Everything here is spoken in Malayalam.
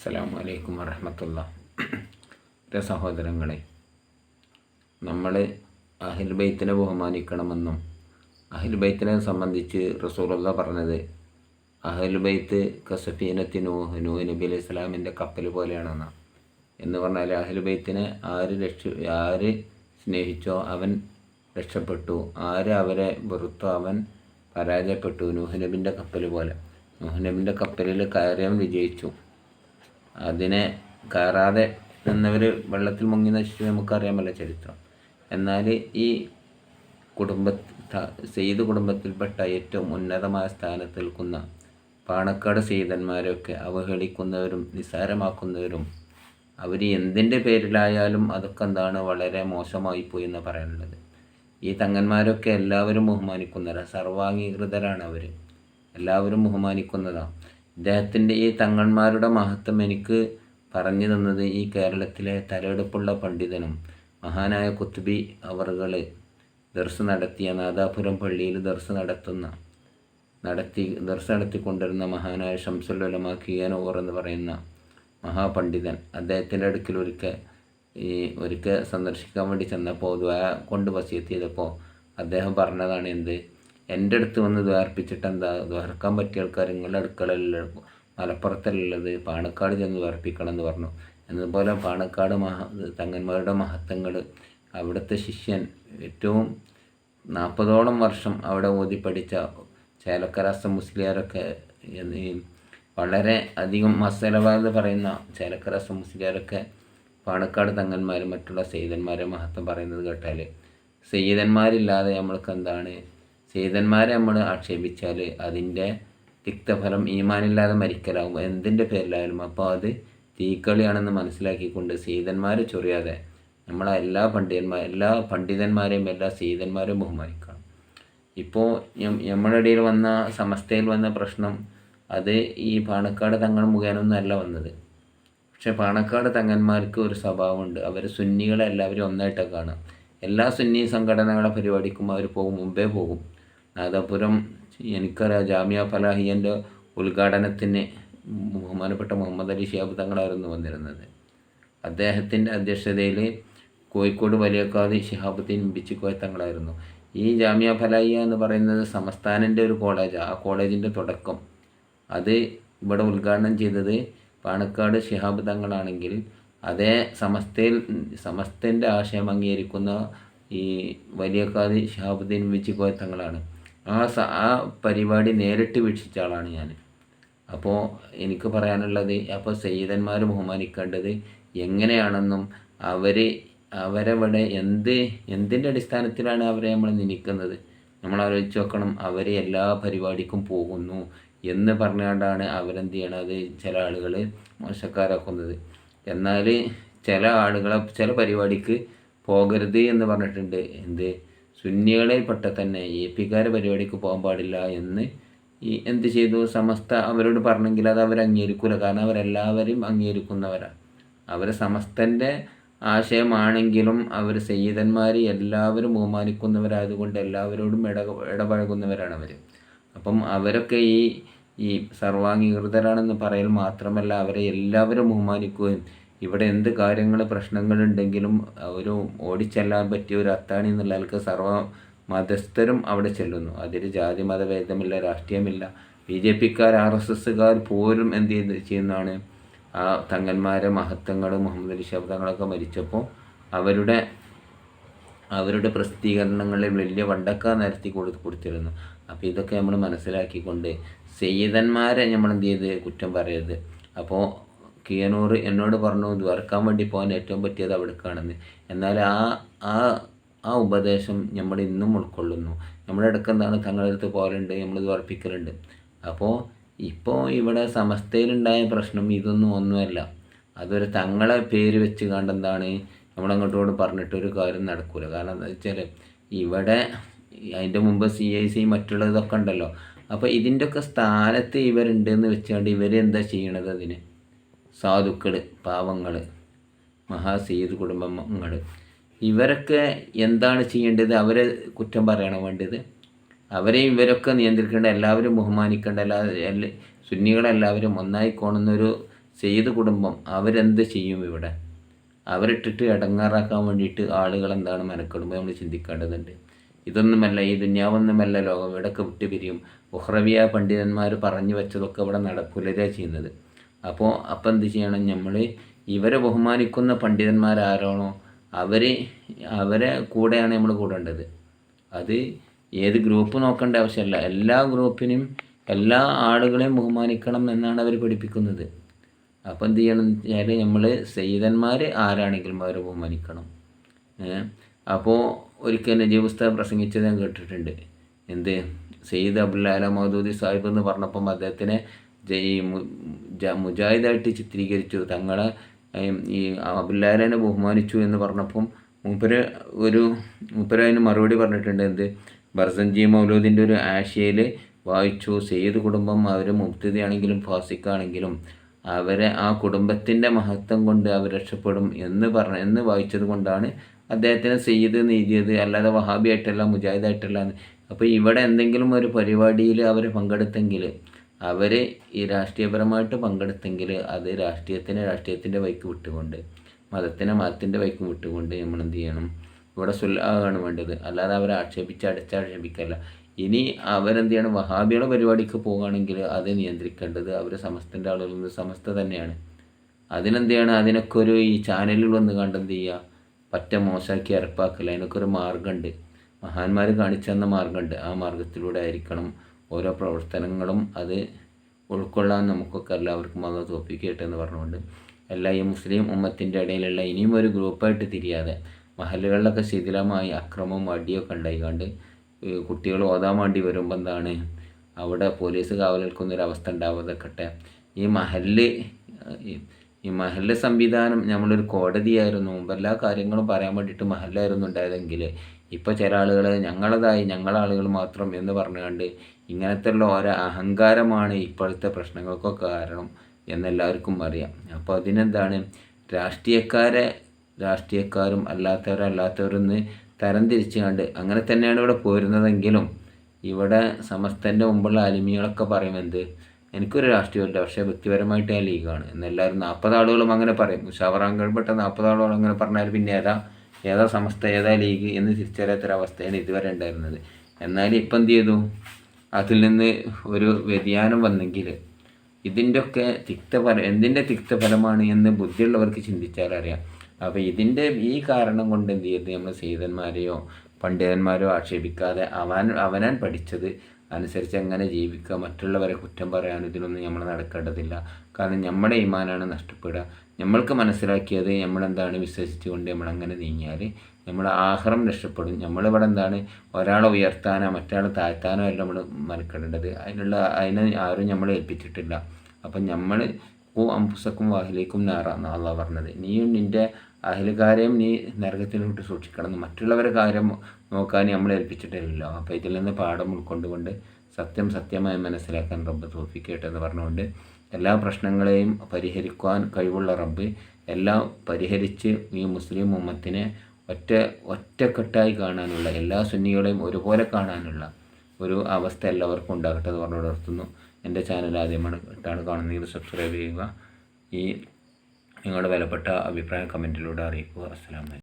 അസ്സലാമു അലൈക്കും വറഹമത്തുള്ള. സഹോദരങ്ങളെ നമ്മൾ അഹിൽ ബൈത്തിനെ ബഹുമാനിക്കണമെന്നും അഹിൽ ബൈത്തിനെ സംബന്ധിച്ച് റസൂലുള്ള പറഞ്ഞത് അഹിൽ ബൈത്ത് കസഫീനത്തി നൂഹ് നൂഹ് നബി അലൈഹി സ്വലാമിന്റെ കപ്പൽ പോലെയാണെന്നാണ് എന്ന് പറഞ്ഞാൽ അഹിൽ ബൈത്തിനെ ആര് രക്ഷ ആര് സ്നേഹിച്ചോ അവൻ രക്ഷപ്പെട്ടു ആര് അവരെ വെറുത്തോ അവൻ പരാജയപ്പെട്ടു നൂഹ് നബിന്റെ കപ്പൽ പോലെ. നൂഹ് നബിന്റെ കപ്പലിൽ കയറിയവൻ വിജയിച്ചു. അതിനെ കയറാതെ നിന്നവർ വെള്ളത്തിൽ മുങ്ങി നശിച്ചു നമുക്കറിയാമല്ലോ ചരിത്രം. എന്നാൽ ഈ കുടുംബ സെയ്ത് കുടുംബത്തിൽപ്പെട്ട ഏറ്റവും ഉന്നതമായ സ്ഥാനത്ത് നിൽക്കുന്ന പാണക്കാട് സെയ്തന്മാരെയൊക്കെ അവഹേളിക്കുന്നവരും നിസ്സാരമാക്കുന്നവരും അവർ എന്തിന്റെ പേരിലായാലും അതൊക്കെ എന്താണ് വളരെ മോശമായി പോയി എന്ന് പറയാനുള്ളത്. ഈ തങ്ങന്മാരൊക്കെ എല്ലാവരും ബഹുമാനിക്കുന്നവരാണ് സർവാംഗീകൃതരാണ് അവർ എല്ലാവരും ബഹുമാനിക്കുന്നതാണ് ഇദ്ദേഹത്തിന്റെ ഈ തങ്ങന്മാരുടെ മഹത്വം എനിക്ക് പറഞ്ഞു തന്നത് ഈ കേരളത്തിലെ തലയെടുപ്പുള്ള പണ്ഡിതനും മഹാനായ കുത്തുബി അവറുകൾ ദർസ് നടത്തിയ നാദാപുരം പള്ളിയിൽ ദർസ് നടത്തുന്ന നടത്തി ദർസ് നടത്തിക്കൊണ്ടിരുന്ന മഹാനായ ഷംസുല്ലുലമ കിയാനോർ എന്ന് പറയുന്ന മഹാപണ്ഡിതൻ അദ്ദേഹത്തിന്റെ അടുക്കൽ ഒരിക്കൽ ഈ ഒരിക്കൽ സന്ദർശിക്കാൻ വേണ്ടി ചെന്നപ്പോൾ ദ്വാ കൊണ്ട് വസിയെത്തിയതപ്പോൾ അദ്ദേഹം പറഞ്ഞതാണ് എന്ത്? എന്റെ അടുത്ത് വന്ന് ദ്വാർപ്പിച്ചിട്ട് എന്താ ദ്വാർക്കാൻ പറ്റിയ ആൾക്കാർ നിങ്ങളുടെ അടുക്കളയിലുള്ള മലപ്പുറത്തല്ലുള്ളത് പാണക്കാട് ചെന്ന് ദ്വാർപ്പിക്കണം എന്ന് പറഞ്ഞു. എന്നതുപോലെ പാണക്കാട് മഹ തങ്ങന്മാരുടെ മഹത്വങ്ങൾ അവിടുത്തെ ശിഷ്യൻ ഏറ്റവും നാൽപ്പതോളം വർഷം അവിടെ ഓതി പഠിച്ച ചേലക്കരാസ മുസ്ലിയാരൊക്കെ വളരെ അധികം മസലവാദ് പറയുന്ന ചേലക്കരാസ മുസ്ലിയാരൊക്കെ പാണക്കാട് തങ്ങന്മാരും മറ്റുള്ള സെയ്തന്മാരെ മഹത്വം പറയുന്നത് കേട്ടാൽ സെയ്തന്മാരില്ലാതെ നമ്മൾക്ക് എന്താണ് സെയ്തന്മാരെ നമ്മൾ ആക്ഷേപിച്ചാൽ അതിന്റെ തിക്തഫലം ഈമാനില്ലാതെ മരിക്കലാവും. എന്തിന്റെ പേരിലായാലും. അപ്പോൾ അത് തീക്കളിയാണെന്ന് മനസ്സിലാക്കിക്കൊണ്ട് സീതന്മാരെ ചൊറിയാതെ നമ്മളെ എല്ലാ പണ്ഡിതന്മാർ എല്ലാ പണ്ഡിതന്മാരെയും എല്ലാ സീതന്മാരെയും ബഹുമാനിക്കണം. ഇപ്പോൾ നമ്മുടെ ഇടയിൽ വന്ന സമസ്തയിൽ വന്ന പ്രശ്നം അത് ഈ പാണക്കാട് തങ്ങൾ മുഖേനൊന്നും അല്ല വന്നത്. പക്ഷേ പാണക്കാട് തങ്ങന്മാർക്ക് ഒരു സ്വഭാവമുണ്ട്. അവർ സുന്നികളെ എല്ലാവരും ഒന്നായിട്ടൊക്കെ കാണുക. എല്ലാ സുന്നി സംഘടനകളെ പരിപാടിക്കും അവർ പോകും മുമ്പേ പോകും. നാദാപുരം എനിക്കറിയാം ജാമ്യ ഫലാഹിയന്റെ ഉദ്ഘാടനത്തിന് ബഹുമാനപ്പെട്ട മുഹമ്മദ് അലി ഷിയാബ് തങ്ങളായിരുന്നു വന്നിരുന്നത്. അദ്ദേഹത്തിന്റെ അധ്യക്ഷതയിൽ കോഴിക്കോട് വലിയക്കാതി ഷിഹാബുദ്ദീൻ ബിച്ചിക്കോയ തങ്ങളായിരുന്നു. ഈ ജാമ്യ ഫലാഹിയ എന്ന് പറയുന്നത് സംസ്ഥാനന്റെ ഒരു കോളേജാണ് ആ കോളേജിന്റെ തുടക്കം. അത് ഇവിടെ ഉദ്ഘാടനം ചെയ്തത് പാണക്കാട് ഷിഹാബ് തങ്ങളാണെങ്കിൽ അതേ സമസ്തയിൽ സമസ്തന്റെ ആശയം അംഗീകരിക്കുന്ന ഈ വലിയക്കാതി ഷിഹാബുദ്ദീൻ ബിച്ചിക്കോയ തങ്ങളാണ്. ആ ആ പരിപാടി നേരിട്ട് വീക്ഷിച്ച ആളാണ് ഞാൻ അപ്പോൾ എനിക്ക് പറയാനുള്ളത് അപ്പോൾ സയ്യിദന്മാർ ബഹുമാനിക്കേണ്ടത് എങ്ങനെയാണെന്നും അവർ അവരവിടെ എന്ത് എന്തിന്റെ അടിസ്ഥാനത്തിലാണ് അവരെ നമ്മൾ നിനിക്കുന്നത്? നമ്മൾ ആലോചിച്ച് നോക്കണം അവർ എല്ലാ പരിപാടിക്കും പോകുന്നു എന്ന് പറഞ്ഞുകൊണ്ടാണ് അവരെന്ത് ചെയ്യണത് ചില ആളുകൾ മോശക്കാരാക്കുന്നത്. എന്നാൽ ചില ആളുകളെ ചില പരിപാടിക്ക് പോകരുത് എന്ന് പറഞ്ഞിട്ടുണ്ട്. എന്ത്? സുന്നികളിൽപ്പെട്ട തന്നെ എ പിക്കാരെ പരിപാടിക്ക് പോകാൻ പാടില്ല എന്ന് ഈ എന്ത് ചെയ്തു? സമസ്ത അവരോട് പറഞ്ഞെങ്കിൽ അത് അവർ അംഗീകരിക്കില്ല കാരണം അവരെല്ലാവരും അംഗീകരിക്കുന്നവരാണ് അവർ സമസ്തന്റെ ആശയമാണെങ്കിലും അവർ സയ്യിദന്മാർ എല്ലാവരും ബഹുമാനിക്കുന്നവരായതുകൊണ്ട് എല്ലാവരോടും ഇട ഇടപഴകുന്നവരാണ് അവർ അപ്പം അവരൊക്കെ ഈ ഈ സർവാംഗീകൃതരാണെന്ന് പറയൽ മാത്രമല്ല അവരെ എല്ലാവരും ബഹുമാനിക്കുകയും ഇവിടെ എന്ത് കാര്യങ്ങൾ പ്രശ്നങ്ങളുണ്ടെങ്കിലും ഒരു ഓടിച്ചെല്ലാൻ പറ്റിയ ഒരു അത്താണി എന്നുള്ള ആൾക്ക് സർവ മതസ്ഥരും അവിടെ ചെല്ലുന്നു. അതിൽ ജാതി മതഭേദമില്ല രാഷ്ട്രീയമില്ല. ബി ജെ പിക്കാർ ആർ എസ് എസ്സുകാർ പോലും എന്ത് ചെയ്ത് ചെയ്യുന്നതാണ്. ആ തങ്ങന്മാരെ മഹത്വങ്ങൾ മുഹമ്മദ് അലി ശബ്ദങ്ങളൊക്കെ മരിച്ചപ്പോൾ അവരുടെ അവരുടെ പ്രസിദ്ധീകരണങ്ങളിൽ വലിയ വണ്ടക്ക നിരത്തി കൊടു കൊടുത്തിരുന്നു. അപ്പോൾ ഇതൊക്കെ നമ്മൾ മനസ്സിലാക്കിക്കൊണ്ട് സെയ്തന്മാരെ നമ്മൾ എന്ത് ചെയ്ത് കുറ്റം പറയരുത്. അപ്പോൾ കിയനൂർ എന്നോട് പറഞ്ഞു ദ്വർക്കാൻ വേണ്ടി പോകാൻ ഏറ്റവും പറ്റിയത് അവിടേക്കാണെന്ന്. എന്നാൽ ആ ആ ആ ഉപദേശം നമ്മൾ ഇന്നും ഉൾക്കൊള്ളുന്നു. നമ്മുടെ ഇടയ്ക്ക് എന്താണ്? തങ്ങളുടെ അടുത്ത് പോകലുണ്ട് നമ്മൾ ദ്വർപ്പിക്കലുണ്ട് അപ്പോൾ ഇപ്പോൾ ഇവിടെ സമസ്തയിലുണ്ടായ പ്രശ്നം ഇതൊന്നും ഒന്നുമല്ല. അതൊരു തങ്ങളെ പേര് വെച്ച് കണ്ടെന്താണ് നമ്മളങ്ങോട്ടോട് പറഞ്ഞിട്ട് ഒരു കാര്യം നടക്കൂല. കാരണം എന്താ വെച്ചാൽ ഇവിടെ അതിന്റെ മുമ്പ് സി ഐ സി മറ്റുള്ളതൊക്കെ ഉണ്ടല്ലോ. അപ്പോൾ ഇതിന്റെയൊക്കെ സ്ഥാനത്ത് ഇവരുണ്ടെന്ന് വെച്ചുകൊണ്ട് ഇവർ എന്താ ചെയ്യണത് അതിന്? സാധുക്കൾ പാവങ്ങൾ മഹാസീത് കുടുംബങ്ങൾ ഇവരൊക്കെ എന്താണ് ചെയ്യേണ്ടത്? അവരെ കുറ്റം പറയണോ വേണ്ടത്? അവരെ ഇവരൊക്കെ നിയന്ത്രിക്കേണ്ട എല്ലാവരും ബഹുമാനിക്കേണ്ട എല്ലാ സുന്നികളെല്ലാവരും ഒന്നായി കോണുന്നൊരു സെയ്ത് കുടുംബം അവരെന്ത് ചെയ്യും ഇവിടെ? അവരിട്ടിട്ട് ഇടങ്ങാറാക്കാൻ വേണ്ടിയിട്ട് ആളുകൾ എന്താണ് മെനക്കെടുമ്പോൾ നമ്മൾ ചിന്തിക്കേണ്ടതുണ്ട്. ഇതൊന്നുമല്ല ഈ ദുന്യാവൊന്നുമല്ല ലോകം. ഇവിടെയൊക്കെ വിട്ടുപിരിയും. ഉഹ്രവിയ പണ്ഡിതന്മാർ പറഞ്ഞു വെച്ചതൊക്കെ ഇവിടെ നടപ്പുലരാ ചെയ്യുന്നത്? അപ്പോൾ അപ്പം എന്ത് ചെയ്യണം? നമ്മൾ ഇവരെ ബഹുമാനിക്കുന്ന പണ്ഡിതന്മാരാരാണോ? അവർ അവരെ കൂടെയാണ് നമ്മൾ കൂടേണ്ടത്. അത് ഏത് ഗ്രൂപ്പ് നോക്കേണ്ട ആവശ്യമില്ല എല്ലാ ഗ്രൂപ്പിനും എല്ലാ ആളുകളെയും ബഹുമാനിക്കണം എന്നാണ് അവർ പഠിപ്പിക്കുന്നത്. അപ്പോൾ എന്ത് ചെയ്യണം എന്ന് വെച്ചാൽ നമ്മൾ സെയ്തന്മാർ ആരാണെങ്കിലും അവരെ ബഹുമാനിക്കണം. അപ്പോൾ ഒരിക്കൽ നജീബ് ഉസ്താദ് പ്രസംഗിച്ചത് ഞാൻ കേട്ടിട്ടുണ്ട്. എന്ത്? സെയ്ദ് അബ്ദുല്ലാല മൗദൂദി സാഹിബ് എന്ന് പറഞ്ഞപ്പം അദ്ദേഹത്തിനെ ഈ മുജാഹിദായിട്ട് ചിത്രീകരിച്ചു. തങ്ങളെ ഈ അബുല്ലാലനെ ബഹുമാനിച്ചു എന്ന് പറഞ്ഞപ്പം മൂപ്പര് ഒരു മൂപ്പര് അതിന് മറുപടി പറഞ്ഞിട്ടുണ്ട് എന്ത്? ബർസൻജി മൗലൂദിന്റെ ഒരു ആശയയിൽ വായിച്ചു. സെയ്ദ് കുടുംബം അവർ മുക്തിയാണെങ്കിലും ഫാസിക്കാണെങ്കിലും അവരെ ആ കുടുംബത്തിന്റെ മഹത്വം കൊണ്ട് അവർ രക്ഷപ്പെടും എന്ന് പറഞ്ഞ എന്ന് വായിച്ചത് കൊണ്ടാണ് അദ്ദേഹത്തിന് സെയ്ദ് നീതിയത് അല്ലാതെ വഹാബിയായിട്ടല്ല മുജാഹിദായിട്ടല്ല അപ്പോൾ ഇവിടെ എന്തെങ്കിലും ഒരു പരിപാടിയിൽ അവർ പങ്കെടുത്തെങ്കിൽ അവർ ഈ രാഷ്ട്രീയപരമായിട്ട് പങ്കെടുത്തെങ്കിൽ അത് രാഷ്ട്രീയത്തിനെ രാഷ്ട്രീയത്തിന്റെ വൈക്ക് വിട്ടുകൊണ്ട് മതത്തിനെ മതത്തിന്റെ വൈക്ക് വിട്ടുകൊണ്ട് നമ്മൾ എന്ത് ചെയ്യണം ഇവിടെ സുല്ലാകാണ് വേണ്ടത്. അല്ലാതെ അവരെ ആക്ഷേപിച്ച് അടച്ചാക്ഷേപിക്കല്ല. ഇനി അവരെന്ത് ചെയ്യണം വഹാബിയുടെ പരിപാടിക്ക് പോകുകയാണെങ്കിൽ അത് നിയന്ത്രിക്കേണ്ടത് അവർ സമസ്തന്റെ ആളുകളിൽ നിന്ന് സമസ്ത തന്നെയാണ്. അതിനെന്ത് ചെയ്യണം അതിനൊക്കെ ഒരു ഈ ചാനലിൽ വന്ന് കണ്ടെന്ത് ചെയ്യുക പറ്റ മോശമാക്കി ഇറപ്പാക്കില്ല അതിനൊക്കെ ഒരു മാർഗമുണ്ട് മഹാന്മാർ കാണിച്ചു തന്ന മാർഗമുണ്ട് ആ മാർഗത്തിലൂടെ ആയിരിക്കണം ഓരോ പ്രവർത്തനങ്ങളും അത് ഉൾക്കൊള്ളാൻ നമുക്കൊക്കെ എല്ലാവർക്കും അത് തോപ്പിക്കട്ടെ എന്ന് പറഞ്ഞുകൊണ്ട് എല്ലാ ഈ മുസ്ലിം ഉമ്മത്തിന്റെ ഇടയിലുള്ള ഇനിയും ഒരു ഗ്രൂപ്പായിട്ട് തിരിയാതെ മഹലുകളിലൊക്കെ ശിഥിലമായി അക്രമവും അടിയൊക്കെ ഉണ്ടായിക്കൊണ്ട് കുട്ടികൾ ഓതാൻ വേണ്ടി വരുമ്പോൾ എന്താണ് അവിടെ പോലീസ് കാവൽ അവസ്ഥ ഉണ്ടാവാതെക്കട്ടെ. ഈ മഹൽ ഈ മഹല്ല് സംവിധാനം നമ്മളൊരു കോടതിയായിരുന്നു. മുമ്പ് എല്ലാ കാര്യങ്ങളും പറയാൻ വേണ്ടിയിട്ട് മഹല്ലായിരുന്നു ഉണ്ടായതെങ്കിൽ ഇപ്പോൾ ചില ആളുകൾ ഞങ്ങളതായി ഞങ്ങളാളുകൾ മാത്രം എന്ന് പറഞ്ഞുകൊണ്ട് ഇങ്ങനത്തെ ഉള്ള ഓരോ അഹങ്കാരമാണ് ഇപ്പോഴത്തെ പ്രശ്നങ്ങൾക്കൊക്കെ കാരണം എന്നെല്ലാവർക്കും അറിയാം. അപ്പോൾ അതിനെന്താണ്? രാഷ്ട്രീയക്കാരെ രാഷ്ട്രീയക്കാരും അല്ലാത്തവരല്ലാത്തവരെന്ന് തരം തിരിച്ചു കണ്ട് അങ്ങനെ തന്നെയാണ് ഇവിടെ പോരുന്നതെങ്കിലും ഇവിടെ സമസ്തന്റെ മുമ്പുള്ള അലിമികളൊക്കെ പറയുമെന്ത് എനിക്കൊരു രാഷ്ട്രീയമില്ല പക്ഷേ വ്യക്തിപരമായിട്ട് ഞാൻ ലീഗാണ്. എന്നെല്ലാവരും നാൽപ്പത് ആളുകളും അങ്ങനെ പറയും. മുഷാവറാങ്കൾപ്പെട്ട നാൽപ്പത് ആളുകളും അങ്ങനെ പറഞ്ഞാൽ പിന്നെ ഏതാ? ഏതാ സമസ്ത ഏതാ ലീഗ് എന്ന് തിരിച്ചറിയാത്തൊരവസ്ഥയാണ് ഇതുവരെ ഉണ്ടായിരുന്നത്. എന്നാൽ ഇപ്പം എന്ത് ചെയ്തു? അതിൽ നിന്ന് ഒരു വ്യതിയാനം വന്നെങ്കിൽ ഇതിന്റെയൊക്കെ തിക്തഫലം എന്തിന്റെ തിക്തഫലമാണ് എന്ന് ബുദ്ധിയുള്ളവർക്ക് ചിന്തിച്ചാൽ അറിയാം. അപ്പോൾ ഇതിന്റെ ഈ കാരണം കൊണ്ട് എന്ത് ചെയ്ത് നമ്മൾ സീതന്മാരെയോ പണ്ഡിതന്മാരോ ആക്ഷേപിക്കാതെ അവൻ അവനാൻ പഠിച്ചത് അനുസരിച്ച് എങ്ങനെ ജീവിക്കുക? മറ്റുള്ളവരെ കുറ്റം പറയാൻ ഇതിനൊന്നും നമ്മൾ നടക്കേണ്ടതില്ല. കാരണം നമ്മുടെ ഈമാനാണ് നഷ്ടപ്പെടുക. നമ്മൾക്ക് മനസ്സിലാക്കിയത് നമ്മളെന്താണ് വിശ്വസിച്ചുകൊണ്ട് നമ്മളങ്ങനെ നീങ്ങിയാൽ നമ്മുടെ ആഹാരം രക്ഷപ്പെടും. നമ്മളിവിടെ എന്താണ്? ഒരാളെ ഉയർത്താനോ മറ്റൊരാളെ താഴ്ത്താനോ അല്ല നമ്മൾ മനക്കെടേണ്ടത് അതിനുള്ള അതിനെ ആരും നമ്മളെ ഏൽപ്പിച്ചിട്ടില്ല. അപ്പം നമ്മൾ ഓ അംബുസക്കും വാഹിലേക്കും നാറാന്ന് അള്ളാഹ് പറഞ്ഞത്. നീയും നിന്റെ അഹിലുകാരെയും നീ നരകത്തിലോട്ട് സൂക്ഷിക്കണം. മറ്റുള്ളവരെ കാര്യം നോക്കാൻ നമ്മൾ ഏൽപ്പിച്ചിട്ടില്ലല്ലോ. അപ്പോൾ ഇതിൽ നിന്ന് പാഠം ഉൾക്കൊണ്ടുകൊണ്ട് സത്യം സത്യമായി മനസ്സിലാക്കാൻ റബ്ബ് തോഫിക്കട്ടെ എന്ന് പറഞ്ഞുകൊണ്ട് എല്ലാ പ്രശ്നങ്ങളെയും പരിഹരിക്കുവാൻ കഴിവുള്ള റബ്ബ് എല്ലാം പരിഹരിച്ച് ഈ മുസ്ലിം ഉമ്മത്തിനെ ഒറ്റ ഒറ്റക്കെട്ടായി കാണാനുള്ള എല്ലാ സുന്നികളെയും ഒരുപോലെ കാണാനുള്ള ഒരു അവസ്ഥ എല്ലാവർക്കും ഉണ്ടാകട്ടെ എന്ന് പറഞ്ഞു നിർത്തുന്നു. എന്റെ ചാനൽ ആദ്യമാണ് ഇട്ടാണ് കാണുന്നതെങ്കിൽ സബ്സ്ക്രൈബ് ചെയ്യുക. ഈ നിങ്ങളുടെ വിലപ്പെട്ട അഭിപ്രായം കമന്റിലൂടെ അറിയിക്കുക. അസ്സാം